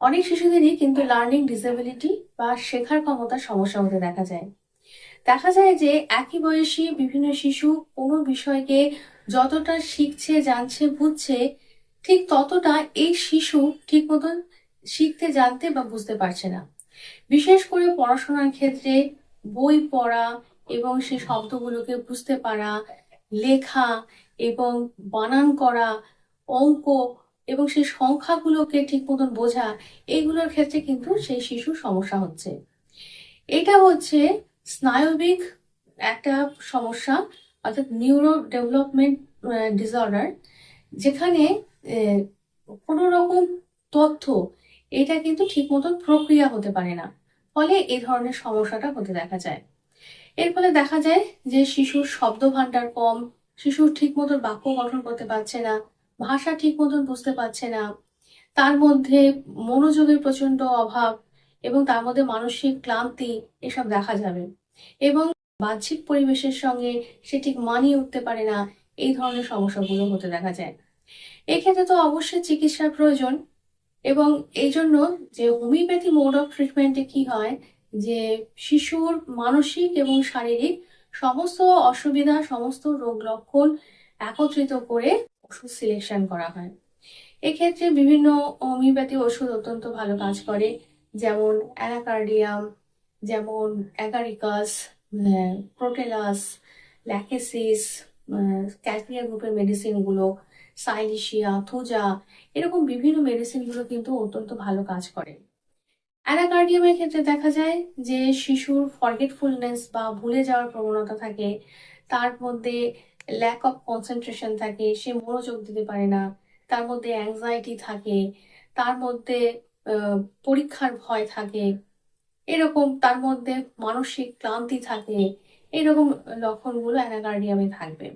অনেক শিশুদেরই কিন্তু learning disability বা শেখার ক্ষমতার সমস্যা হতে দেখা যায়। দেখা যায় যে একই বয়সী বিভিন্ন শিশু কোনো বিষয়কে যতটা শিখছে, জানছে, বুঝছে, ঠিক ততটা এই শিশু ঠিক মতন শিখতে, জানতে বা বুঝতে পারছে না। বিশেষ করে পড়াশোনার ক্ষেত্রে বই পড়া এবং সেই শব্দগুলোকে বুঝতে পারা, লেখা এবং বানান করা, অঙ্ক এবং সেই সংখ্যাগুলোকে ঠিক মতন বোঝা এইগুলোর ক্ষেত্রে কিন্তু সেই শিশুর সমস্যা হচ্ছে। এটা হচ্ছে স্নায়বিক একটা সমস্যা, অর্থাৎ নিউরো ডেভেলপমেন্ট ডিসঅর্ডার যেখানে কোনো রকম তথ্য এটা কিন্তু ঠিক মতন প্রক্রিয়া হতে পারে না। ফলে এই ধরনের সমস্যাটা হতে দেখা যায়। এর ফলে দেখা যায় যে শিশুর শব্দ ভান্ডার কম, শিশুর ঠিক মতন বাক্য গঠন করতে পারছে না ভাষা ঠিক মতন বুঝতে পারছে না। তার মধ্যে মনোযোগের প্রচণ্ড অভাব এবং তার মধ্যে মানসিক ক্লান্তি এসব দেখা যাবে। এবং বাহ্যিক পরিবেশের সঙ্গে সে ঠিক মানিয়ে উঠতে পারে না, এই ধরনের সমস্যাগুলো হতে দেখা যায়। এক্ষেত্রে তো অবশ্যই চিকিৎসার প্রয়োজন এবং এই জন্য যে হোমিওপ্যাথি মোড অফ ট্রিটমেন্টে কি হয়, যে শিশুর মানসিক এবং শারীরিক সমস্ত অসুবিধা, সমস্ত রোগ লক্ষণ একত্রিত করে ওষুধ সিলেকশন করা হয়। এক্ষেত্রে বিভিন্ন হোমিওপ্যাথি ওষুধ অত্যন্ত ভালো কাজ করে, যেমন অ্যানাকার্ডিয়াম যেমন অ্যাগারিকাস প্রোটেলাস ল্যাকেসিস ক্যাসপিয়া গ্রুপের মেডিসিনগুলো সাইলিশিয়া থুজা এরকম বিভিন্ন মেডিসিনগুলো কিন্তু অত্যন্ত ভালো কাজ করে। অ্যানাকার্ডিয়ামের ক্ষেত্রে দেখা যায় যে শিশুর ফরগেটফুলনেস বা ভুলে যাওয়ার প্রবণতা থাকে, তার মধ্যে ল্যাক অফ কনসেন্ট্রেশন থাকে, সে মনোযোগ দিতে পারে না, তার মধ্যে অ্যাংজাইটি থাকে, তার মধ্যে পরীক্ষার ভয় থাকে, এরকম তার মধ্যে মানসিক ক্লান্তি থাকে, এরকম লক্ষণগুলো অ্যানাকার্ডিয়ামে থাকবে।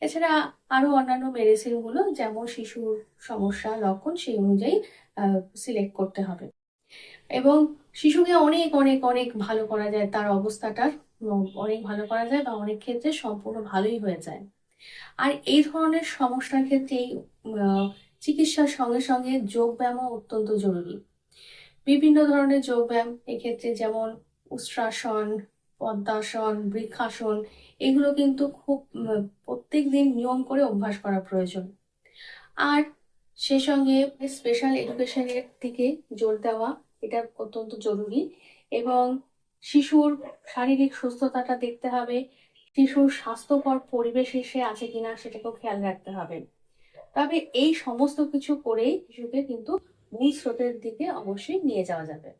এছাড়া আরও অন্যান্য মেডিসিনগুলো যেমন শিশুর সমস্যা, লক্ষণ, সেই অনুযায়ী সিলেক্ট করতে হবে। এবং শিশুকে অনেক অনেক অনেক ভালো করা যায়, তার অবস্থাটার, অনেক ভালো করা যায় বা অনেক ক্ষেত্রে সম্পূর্ণ ভালোই হয়ে যায়। আর এই ধরনের সমস্যার ক্ষেত্রে এই চিকিৎসার সঙ্গে সঙ্গে যোগ ব্যায়ামও অত্যন্ত জরুরি। বিভিন্ন ধরনের যোগ ব্যায়াম এক্ষেত্রে যেমন উষ্ট্রাসন, পদ্মাসন, বৃক্ষাসন, এগুলো কিন্তু খুব প্রত্যেক দিন নিয়ম করে অভ্যাস করা প্রয়োজন। আর সে সঙ্গে স্পেশাল এডুকেশনের দিকে জোর দেওয়া, এটা অত্যন্ত জরুরি। এবং শিশুর শারীরিক সুস্থতাটা দেখতে হবে শিশুর স্বাস্থ্যকর পরিবেশ এসে আছে কিনা সেটাকেও খেয়াল রাখতে হবে। তবে এই সমস্ত কিছু করেই শিশুকে কিন্তু মূল স্রোতের দিকে অবশ্যই নিয়ে যাওয়া যাবে।